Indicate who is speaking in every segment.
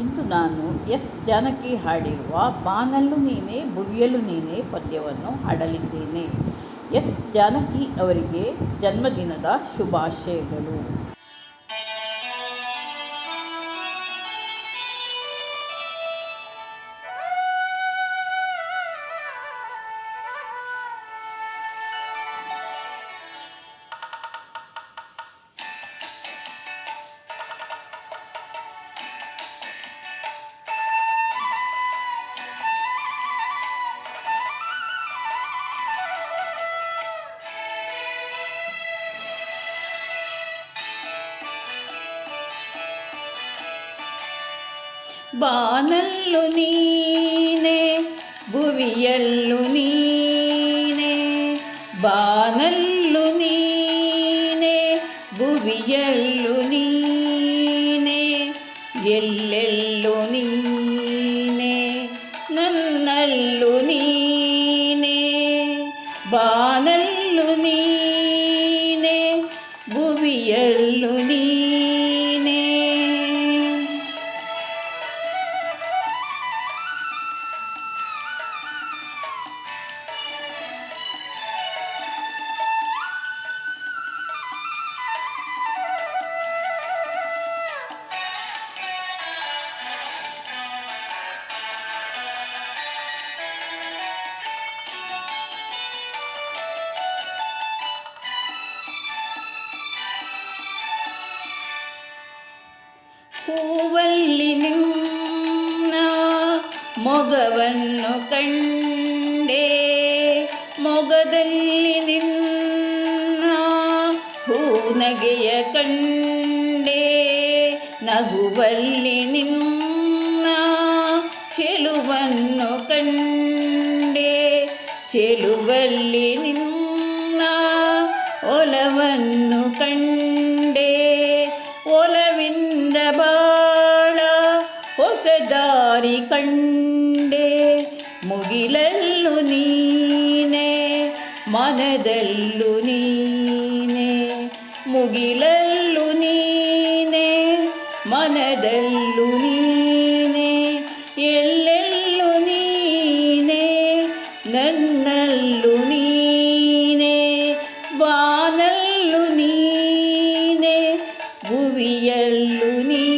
Speaker 1: ಇಂದು ನಾನು ಎಸ್ ಜಾನಕಿ ಹಾಡಿರುವ ಬಾನಲ್ಲು ನೀನೇ ಬುವಿಯಲು ನೀನೇ ಪದ್ಯವನ್ನು ಹಾಡಲಿದ್ದೇನೆ. ಎಸ್ ಜಾನಕಿ ಅವರಿಗೆ ಜನ್ಮದಿನದ ಶುಭಾಶಯಗಳು. ಬಾನಲ್ಲು ನೀನೆ ಭುವಿಯಲ್ಲು ನೀನೆ ಬಾನಲ್ಲು ನೀನೆ ಭುವಿಯಲ್ಲು ನೀನೆ ಎಲ್ಲೆಲ್ಲು ನೀನೆ ನನ್ನಲ್ಲು ಹೂವಲ್ಲಿ ನಿನ್ನ ಮೊಗವನ್ನು ಕಂಡೆ ಮೊಗದಲ್ಲಿ ನಿನ್ನ ಹೂನಗೆಯ ಕಂಡೆ ನಗುವಲ್ಲಿ ನಿನ್ನ ಚೆಲುವನ್ನು ಕಂಡೆ ಚೆಲುವಲ್ಲಿ ನಿನ್ನ ಒಲವನ್ನು ಕಂಡೆ ದಾರಿ ಕಂಡೆ, ಮುಗಿಲಲ್ಲು ನೀನೆ, ಮನದಲ್ಲೂ ನೀನೆ, ಮುಗಿಲಲ್ಲು ನೀನೆ, ಮನದಲ್ಲೂ ನೀನೆ, ಎಲ್ಲೆಲ್ಲೂ ನೀನೆ, ನನ್ನಲ್ಲೂ ನೀನೆ ಬಾನಲ್ಲು ನೀನೆ, ಭುವಿಯಲ್ಲು ನೀನೆ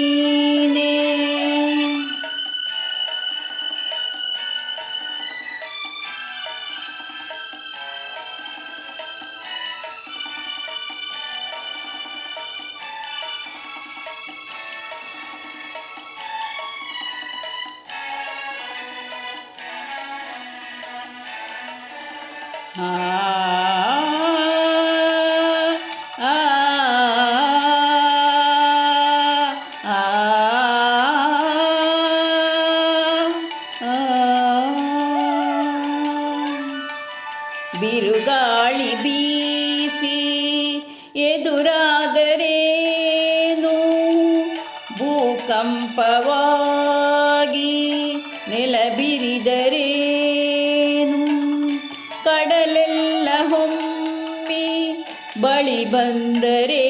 Speaker 1: ಬಿರುಗಾಳಿ ಬೀಸಿ ಎದುರಾದರೇನು ಭೂಕಂಪವಾಗಿ ನೆಲ ಹೊಮ್ಮಿ ಬಳಿ ಬಂದರೇನು?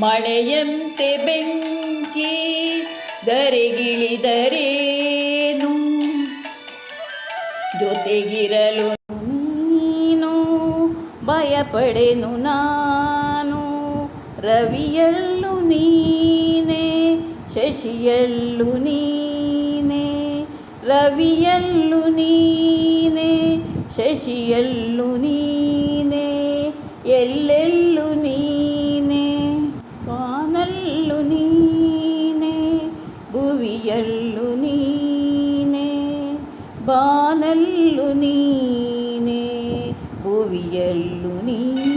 Speaker 1: ಮಳೆಯಂತೆ ಬೆಂಕಿ ದರೆಗಿಳಿದರೇನು? ಜೊತೆಗಿರಲು ನೀನು ಭಯಪಡೆನು ನಾನು. ರವಿಯಲ್ಲು ನೀನೆ, ಶಶಿಯಲ್ಲು ನೀನೆ, ರವಿಯಲ್ಲು ನೀನೆ ಶಶಿಯಲ್ಲು ನೀನೆ ಎಲ್ಲೆಲ್ಲು ನೀನೆ ಬಾನಲ್ಲು ನೀನೆ ಭುವಿಯಲ್ಲು ನೀನೆ ಬಾನಲ್ಲು ನೀನೆ ಭುವಿಯಲ್ಲು ನೀ ಲಾ